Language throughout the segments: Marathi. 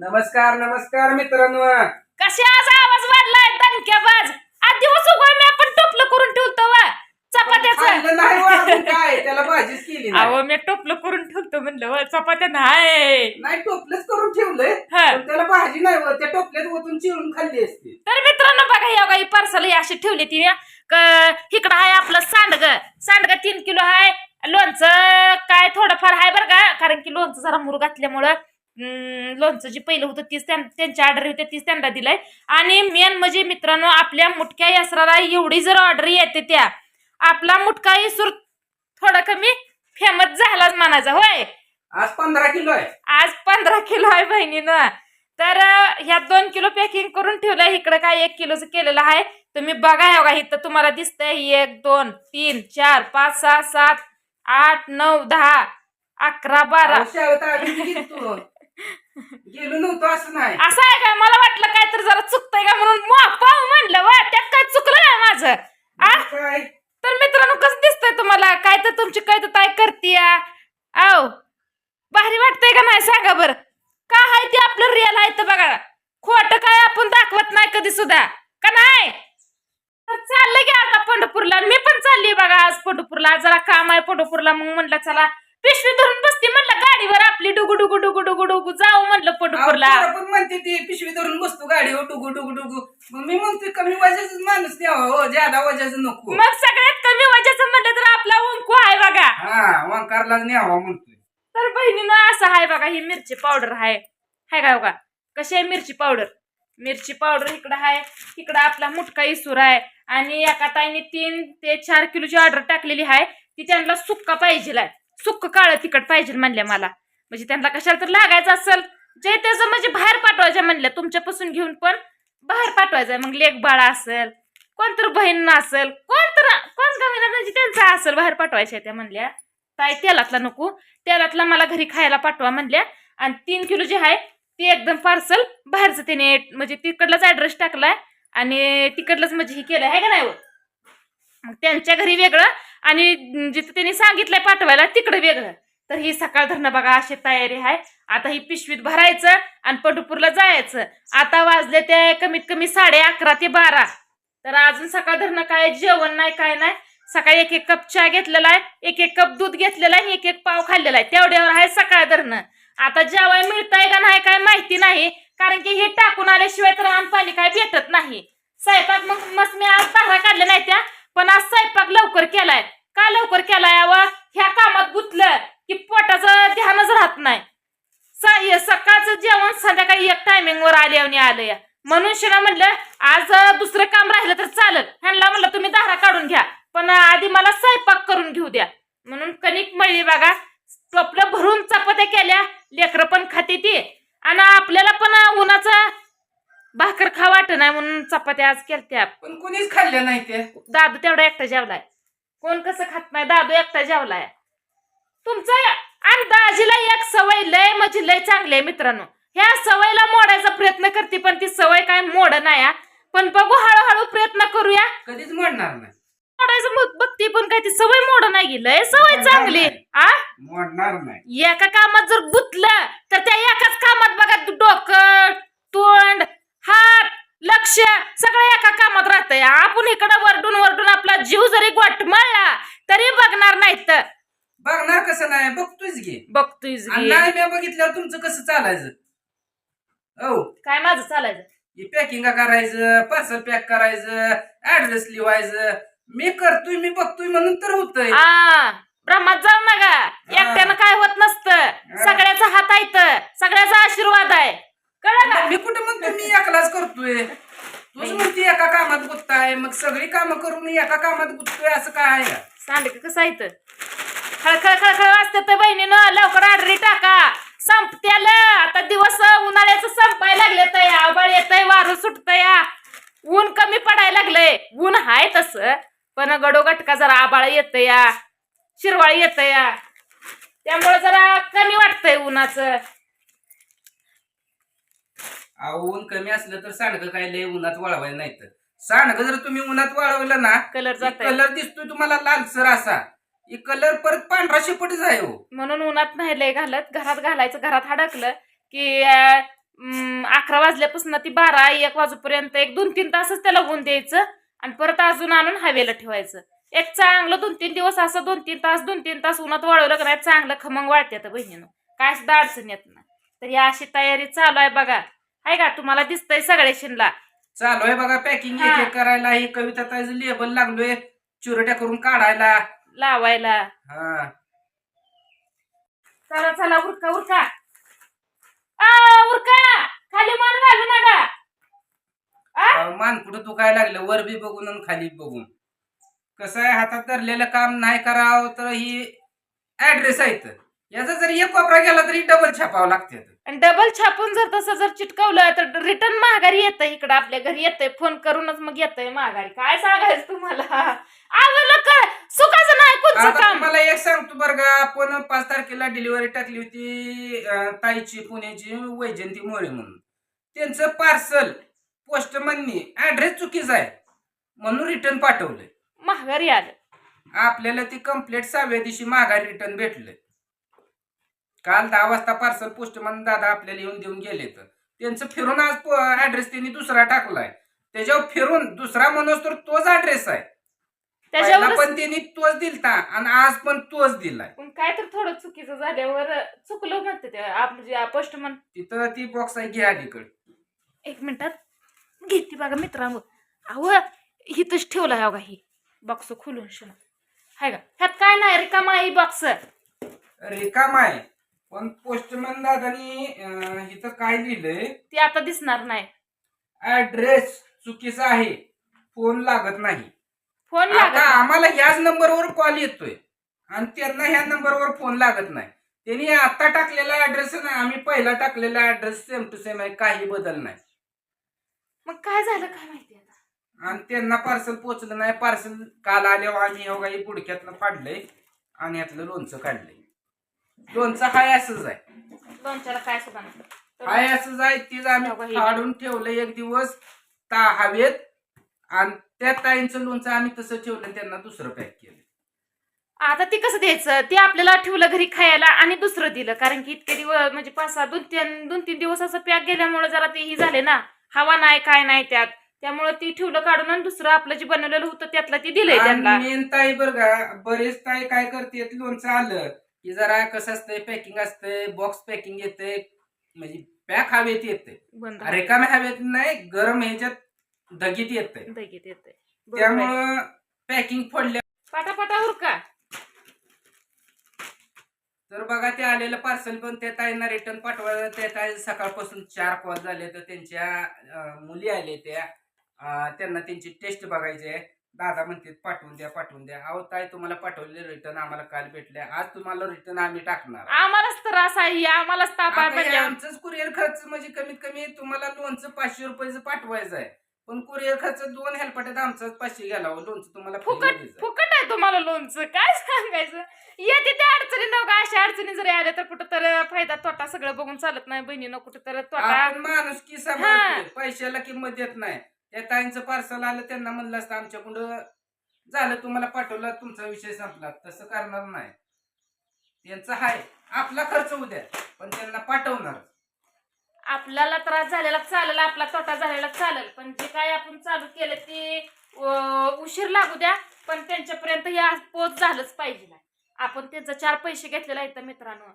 नमस्कार नमस्कार मित्रांनो. कसे आज आवाज वाढलाय? दणक्याबाज दिवस उगवून मी आपण टोपलं करून ठेवतो वा. चपात्याचं. खाल्लं नाही काय? त्याला भाजीच केली नाही. अहो मी टोपलं करून ठेवतो म्हणलं वा, चपात्या नाही नाही टोपलंच करून ठेवलंय हा. पण त्याला भाजी नाही व, त्या टोपल्यात ओतून चिरून खाल्ली असती. तर मित्रांनो बघा या काही पार्सल ही अशी ठेवली ती इकडं आहे आपलं सांडग. सांडग तीन किलो आहे लोणचं काय थोडंफार आहे बरं का? कारण की लोणचं जरा मुरू घातल्यामुळं लोणचं जे पहिलं होतं तीच त्यां- त्यांची ऑर्डर होती तीच त्यांना दिलंय. आणि मेन म्हणजे मित्रांनो आपल्या मुटक्या यसराला एवढी जर ऑर्डर येते त्या आपला मुटका इसूर थोडा कमी फेमस झालाच म्हणायचा होय? आज पंधरा किलो आहे. आज पंधरा किलो आहे बहिणीनं. तर ह्या दोन किलो पॅकिंग करून ठेवलंय इकडं काय एक किलोचं केलेलं आहे. तुम्ही बघा बघा इथं तुम्हाला दिसतंय एक दोन तीन चार पाच सहा सात आठ नऊ दहा अकरा बारा. गेलो नव्हतो असं नाही. असं आहे का मला वाटलं काय तर जरा चुकतंय का म्हणून पाहू म्हणलं वा त्यात काय चुकलं काय माझं. आ? काय? तर मित्रांनो कसं दिसतंय तुम्हाला? काय तर तुमची काय तर ताई करते आव भारी वाटतंय का नाही? सांगा बरं. का आहे ते आपलं रिअल आहे तर बघा. खोटं काय आपण दाखवत नाही कधी सुद्धा. का नाही? तर चाललंय की आता पंढरपूरला. मी पण चालली बघा आज पंढरपूरला. जरा काम आहे पंढरपूरला. मग म्हणलं चला पिशवी धरून बसते. म्हणलं डुगू डुगू डुगू डुगू डुगू जाऊ म्हणलं पंढरपूरला अहो, पोरं पण म्हणते ती पिशवी धरून बसतो गाडीवर टुगू टुगू टुगू मग मी म्हणतोय कमी वजाच माणूस द्यावा हो ज्यादा वजाचं नको. मग सगळ्यात कमी वजाचं म्हणलं तर आपला उंकू आहे बघा. हा वंकारलाच न्यावा म्हणतोय. तर बहिणीनं असं आहे बघा ही मिरची पावडर आहे. हाय का बघा? कशी आहे मिरची पावडर? मिरची पावडर इकडं आहे इकडं आपला मुटका इसूर आहे. आणि एका ताईने तीन ते चार किलोची ऑर्डर टाकलेली आहे. ती त्यांना सुक्का पाहिजे सुक्क काळं तिखट पाहिजे म्हणल्या मला. म्हणजे त्यांना कशाला तर लागायचं असेल. जे त्याचं म्हणजे बाहेर पाठवायचं म्हणल्या तुमच्यापासून घेऊन पण बाहेर पाठवायचं. मग लेख बाळा असेल कोणतर बहीण असेल कोणतर कोण गवीना म्हणजे त्यांचा असेल बाहेर पाठवायच्या त्या म्हणल्या. ताई तेलातला नको. तेलातला मला घरी खायला पाठवा म्हणल्या. आणि तीन किलो जे आहे ते एकदम पार्सल बाहेरचं त्याने म्हणजे तिकडलाच ॲड्रेस टाकलाय. आणि तिकडलंच म्हणजे हे केलं आहे का नाही हो? मग त्यांच्या घरी वेगळं आणि जिथं त्यांनी सांगितलंय पाठवायला तिकडं वेगळं. तर ही सकाळ धरणं बघा अशी तयारी आहे. आता ही पिशवीत भरायचं आणि पंढरपूरला जायचं. आता वाजले ते कमीत कमी साडे अकरा ते बारा. तर अजून सकाळ धरणं काय जेवण नाही काय नाही. सकाळी एक एक कप चहा घेतलेला आहे एक एक कप दूध घेतलेला आहे एक एक पाव खाल्लेला आहे. तेवढ्यावर आहे सकाळ धरणं. आता जेवाय मिळतंय का नाही काय माहिती नाही. कारण की हे टाकून आल्याशिवाय तर आणि पाणी काय भेटत नाही. स्वयंपाक मग मस्त मी आज तारा काढल्या नाही त्या पण आज स्वयंपाक लवकर केलाय. का लवकर केलाय अव ह्या कामात गुंतलं की पोटाचं ध्यानच राहत नाही सा- सकाळचं जेवण संध्याकाळी एक टायमिंग वर आले आणि आलं या म्हणून शिना म्हणलं आज दुसरं काम राहिलं तर चालेल. ह्यांना म्हणलं तुम्ही दारा काढून घ्या. पण आधी मला स्वयंपाक करून घेऊ द्या. म्हणून कणिक मळली बघा. टोपलं भरून चपात्या केल्या. लेकरं पण खाते ती. आणि आपल्याला पण उन्हाचं भाकर खा वाट नाही म्हणून चपात्या आज केलत्या. पण कोणीच खाल्लं नाही ते. दादू तेवढा एकटा जेवलाय. कोण कसं खात नाही दादू एकटा जेवलाय. तुमचं आणि दाजीला एक सवय लय म्हणजे लय चांगली आहे मित्रांनो. ह्या सवयीला मोडायचा प्रयत्न करते पण ती सवय काय मोड नाही हा. पण बघू हळूहळू प्रयत्न करूया. कधीच म्हणणार नाही. मोडायचं मग बघते पण काय ती सवय मोड नाही गेलंय सवय चांगली आ मोडणार नाही. एका कामात जर गुतलं तर त्या एकाच कामात बघा डोकं तोंड हात लक्ष सगळं एका कामात राहतंय. आपण इकडं वरडून वरडून आपला जीव जरी गोठमळला तरी बघणार नाहीत. बघणार कसं नाही बघतोयच घे बघतोय आणि नाही मी बघितल्यावर तुमचं कसं चालायचं? हो काय माझं चालायचं? हे पॅकिंग करायचं पार्सल पॅक करायचं ऍड्रेस लिवायचं. मी करतोय मी बघतोय म्हणून तर होतंय. आ ब्रह्मात जाऊ नका. एकट्यानं काय होत नसतं. सगळ्याचा हात आहे सगळ्याचा आशीर्वाद आहे. कळलं का? मी कुठं म्हणतो मी एकलाच करतोय? तूच म्हणते एका कामात गुत्ताय. मग सगळी कामं करून एका कामात गुत्तोय असं काय? आहे का? सांडक कसं आहे तर खळखळ खळखळ वाजते तर बहिणीनं लवकर ऑर्डरी टाका. संपत्याल. आता दिवस उन्हाळ्याचं संपायला लागले तर आबाळ येतंय वारं सुटतंय ऊन कमी पडायला लागलंय. ऊन हाय तसं पण गडोगटका जरा आबाळ येतं या. शिरवाळ येतं या. त्यामुळे जरा कमी वाटतंय उन्हाचं. अहो, ऊन कमी असलं तर सांडगं काय लय उन्हात वाळवायला नाही तर सांडगं जर तुम्ही उन्हात वाळवलं ना कलर जात कलर दिसतोय तुम्हाला लालसर असा. ही कलर परत पांढरा शेपटीच आहे हो. म्हणून उन्हात नाही लय घालत. घरात घालायचं घरात हडकलं की अं, अकरा वाजल्यापासून ती बारा एक वाजूपर्यंत एक दोन तीन तासच त्याला ऊन द्यायचं आणि परत अजून आणून हवेला ठेवायचं. एक चांगलं दोन तीन दिवस असं दोन तीन तास दोन तीन तास उन्हात वाळवलं का नाही चांगलं खमंग वाळत्यात बहिणीनं. काय सुद्धा अडचण येत नाही. तर ही अशी तयारी चालू आहे बघा. आहे का? तुम्हाला दिसतंय सगळे शिनला. चालू आहे बघा पॅकिंग हा. एक करायला. ही कविता लेबल लागलोय. चुरट्या करून काढायला. लावायला. हा. चला चला उरका उरका. आ उरका! खाली मान घालू नका. आ? अहो, मान कुठं दुखायला लागलं? वर बी बघून आणि खाली बघून. कसं आहे हातात धरलेलं काम नाही करावं तर ही ऍड्रेस आहेत याचा जर एक कोपरा गेला तरी डबल छापावं लागते आणि डबल छापून जर तसं जर चिटकवलं तर रिटर्न माघारी येतं इकडं आपल्या घरी. येतंय फोन करूनच मग येतंय माघारी. काय सांगायचं तुम्हाला आवडलं का सुखाचं नाही कोणचं आता काम तुम्हाला का आपण पाच तारखेला डिलिव्हरी टाकली होती ताईची पुण्याची वैजंती मोरे म्हणून. त्यांचं पार्सल पोस्टमननी ऍड्रेस चुकीचा आहे. म्हणून रिटर्न पाठवलंय. माघारी आलं. आपल्याला ती कंप्लेंट सहाव्या दिवशी माघारी रिटर्न भेटले काल दहा वाजता पार्सल पोस्टमन दादा आपल्याला येऊन देऊन गेले तर त्यांचं फिरून आज ऍड्रेस त्यांनी दुसरा टाकलाय. त्याच्यावर फिरून दुसरा म्हणून तर तोच ऍड्रेस आहे. त्याच्यावर पण त्यांनी तोच दिलता आणि आज पण तोच दिलाय. काय तर थोडं चुकीचं झाल्यावर चुकलं म्हणते ते आपलं जे पोस्टमन तिथं ती बॉक्स आहे घ्या अलीकडे. एक मिनिटात. घेते बघा मित्रांनो. अहो हिथंच ठेवला आहे बघा ही बॉक्स खोलून शिना हाय का? ह्यात काय नाही रिकामा ही बॉक्स रिकाम आहे. पण पोस्टमन दादानी अं, इथं काय लिहिलंय? ती आता दिसणार नाही. ऍड्रेस चुकीचा आहे. फोन लागत नाही. फोन आता लागत आम्हाला ह्याच नंबरवर कॉल येतोय. आणि त्यांना ह्या नंबरवर फोन लागत नाही. त्यांनी आता टाकलेला ऍड्रेस ना आम्ही पहिला टाकलेला ऍड्रेस सेम टू सेम आहे. काही बदल नाही. मग काय झालं काय माहिती आता? आणि त्यांना पार्सल पोचलं नाही. पार्सल काल आल्यावर आम्ही हो काही बुडक्यातनं फाडलंय आणि यातलं लोणचं काढलंय. लोणचं हाय असंच आहे. लोणच्याला काय सुद्धा नाही हाय असंच आहे. तीच आम्ही. फाडून ठेवलं एक दिवस. ता हवेत. आणि त्या ताईंचं लोणचं आम्ही तसं ठेवलं आणि त्यांना दुसरं पॅक केलं. आता ते कसं द्यायचं? ते आपल्याला ठेवलं घरी खायला आणि दुसरं दिलं. कारण की इतके दिवस म्हणजे पाच सहा दोन तीन दोन तीन दिवस असं पॅक गेल्यामुळे जरा ते ही झाले ना. हवा नाही काय नाही त्यात. त्यामुळे ती ठेवलं काढून आणि दुसरं आपलं जे बनवलेलं होतं त्यातलं ते दिलंय त्यांना. मेन ताई बर का बरेच ताई काय करते लोणचं आलं की जरा कसं असतंय पॅकिंग असतंय बॉक्स पॅकिंग येते म्हणजे पॅक हवेत येते बंद रिकाम्या हवेत नाही गरम ह्याच्यात धगीत येते दगीत येते. त्यामुळं पॅकिंग फोडल्या पाटापाटा उरका. तर बघा ते आलेलं पार्सल पण त्या ताईंना रिटर्न पाठवायला त्या ताई सकाळपासून चार कॉल झाले तर त्यांच्या मुली आले त्या. त्यांना त्यांची टेस्ट बघायची आहे. दादा म्हणते पाठवून द्या पाठवून द्या. अहो ताई तुम्हाला पाठवलेले रिटर्न आम्हाला काल भेटले आज तुम्हाला रिटर्न आम्ही टाकणार. आम्हालाच त्रास आहे आम्हालाच ताप आहे म्हणल्यावर. आमचंच कुरिअर खर्च म्हणजे कमीत कमी तुम्हाला लोनचं पाचशे रुपयाचं पाठवायचं आहे. पण कुरिअर खर्च दोन हेल्पाट्यात आमचाच पाचशे गेला हो. लोणचं तुम्हाला free फुकट जाईल. फुकट आहे तुम्हाला लोणचं. काय सांगायचं? येते त्या अडचणी नव्हता अशा अडचणी जरी आल्या तर कुठं तर फायदा तोटा सगळं बघून चालत नाही बहिणीनं कुठं तर तोटा आपण माणूस की सांभाळतोय. पैशाला किंमत देत नाही. त्या ताईंचं पार्सल आलं त्यांना म्हणलं असतं आमच्याकडं झालं तुम्हाला पाठवलं तुमचा विषय संपला. तसं करणार नाही. त्यांचं हाय. आपला खर्च उद्या पण त्यांना पाठवणार. आपल्याला त्रास झालेला चालेल आपला तोटा झालेला चालेल. पण जे काय आपण चालू केलं ते उशीर लागू द्या पण त्यांच्यापर्यंत हे पोच झालंच पाहिजे आपण त्यांचा चार पैसे घेतलेला आहेत मित्रांनो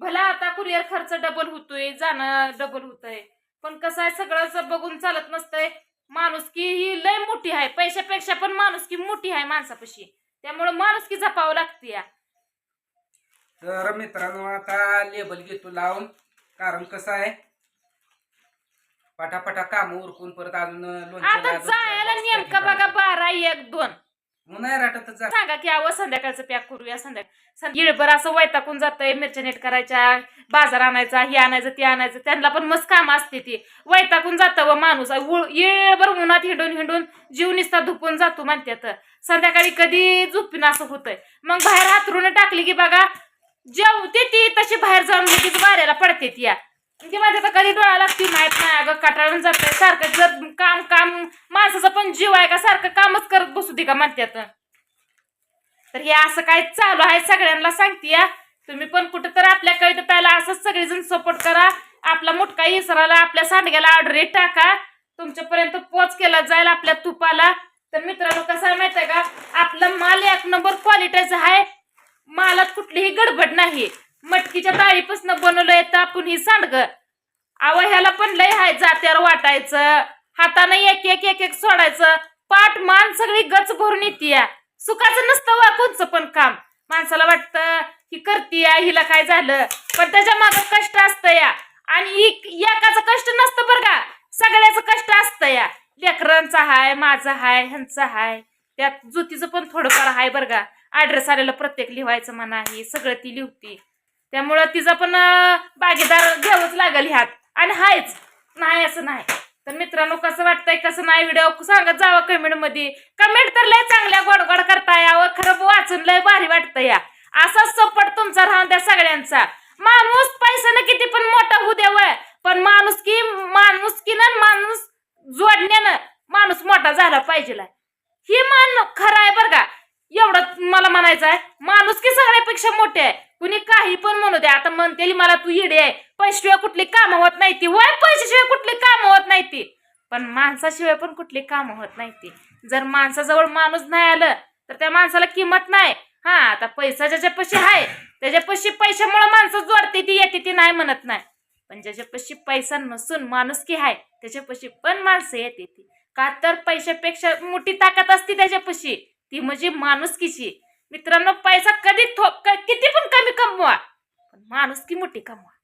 भला आता कुरिअर खर्च डबल होतोय जाणं डबल होतंय. पण कसं आहे सगळं बघून चालत नसतंय माणुसकी ही लय मोठी आहे. पैशापेक्षा पण माणुसकी मोठी आहे माणसापाशी. त्यामुळे माणुसकी जपावं लागते या. तर मित्रांनो आता लेबल घेतो लावून. कारण कसं आहे पटापटा काम उरकून परत अजून आता जायला नेमका बघा. बारा एक दोन. उन्हाळ्या राटातच जा सांगा की अहो संध्याकाळचं पॅक करूया संध्याकाळ. येळभर असं वैताकून जातंय मिरच्या नीट करायच्या बाजार आणायचा हे आणायचं ते आणायचं त्यांना पण मस्त काम असते ती. वैताकून जातं व माणूस येळभर उन्हात हिंडून हिंडून जीव निसता धुपून जातो म्हणतात संध्याकाळी कधी झोपीन असं होतंय. मग बाहेर हातरून टाकली की बघा जेवते ती तशी बाहेर जाऊन लगेच वाऱ्याला पडते ती या. ती माझ्या तर कधी डोळा लागते माहीत नाही. अगं कटाळून जातंय. सारखं जर काम काम माणसाचा पण जीव आहे का? सारखं कामच करत बसू दे का म्हणतात तर हे असं काय चालू आहे सगळ्यांना सांगते या तुम्ही पण कुठं तर आपल्या कळत त्याला असंच सगळेजण सपोर्ट करा. आपला मुटका इसराला आपल्या सांडग्याला ऑर्डर टाका. तुमच्यापर्यंत पोच केला जाईल आपल्या तुपाला. तर मित्रांनो कसं आहे माहिती आहे का? आपला माल एक नंबर क्वालिटीचा आहे. मालात कुठलीही गडबड नाही. मटकीच्या डाळीपासून बनवलंय तर आपण ही सांडग. आव ह्याला पण लय हाय जात्यावर वाटायचं. हातानं एक एक एक एक सोडायचं. पाठ मान सगळी गच भरून येते सुखाचं नसतं वा कोणचं पण काम. माणसाला वाटतं ही करतीया हिला काय झालं? पण त्याच्या मागं कष्ट असतं या आणि एक- एकाचं कष्ट नसतं बरं का. सगळ्याचं कष्ट असतं या लेकरांचा हाय माझा हाय ह्यांचा हाय. त्यात जुतीचं पण थोडंफार हाय बरं का. ऍड्रेस आलेलं प्रत्येक लिहायचं म्हणा ही सगळं ती लिहती. त्यामुळं तिचा पण बागेदार घ्यावंच लागेल ह्यात. आणि हायच. नाही असं नाही. तर मित्रांनो कसं वाटतंय कसं नाही व्हिडिओ? सांगत जावं कमेंटमध्ये. कमेंट तर लय चांगल्या गोडगोड करता यावं खरं वाचून लय भारी वाटतं या. असाच सपोर्ट तुमचा राहून द्या सगळ्यांचा. माणूस पैशानं किती पण मोठा होऊ द्याव पण माणूस की माणूस की ना माणूस जोडण्यानं माणूस मोठा झाला पाहिजे ही मान खरं आहे बरं का. एवढं मला म्हणायचं आहे माणूस की सगळ्यापेक्षा मोठे आहे. कुणी काही पण म्हणू दे आता म्हणते मला तू येडे आहे. पैशाशिवाय कुठली कामं होत नाही ती. वय पैशाशिवाय कुठली कामं होत नाही ती. पण माणसाशिवाय पण कुठली कामं होत नाही ती. जर माणसाजवळ माणूस नाही आलं तर त्या माणसाला किंमत नाही. हा आता पैसा ज्याच्यापाशी आहे त्याच्यापाशी पैशामुळे माणसं जोडते ती येते ती नाही म्हणत नाही. पण ज्याच्यापाशी पैसा नसून माणुसकी आहे त्याच्यापाशी पण माणसं येते ती. का तर पैशापेक्षा मोठी ताकद असते त्याच्यापाशी ती म्हणजे माणुसकीची मित्रांनो पैसा कधी थो क- किती पण कमी कमवा. पण माणूस की मोठी कमवा.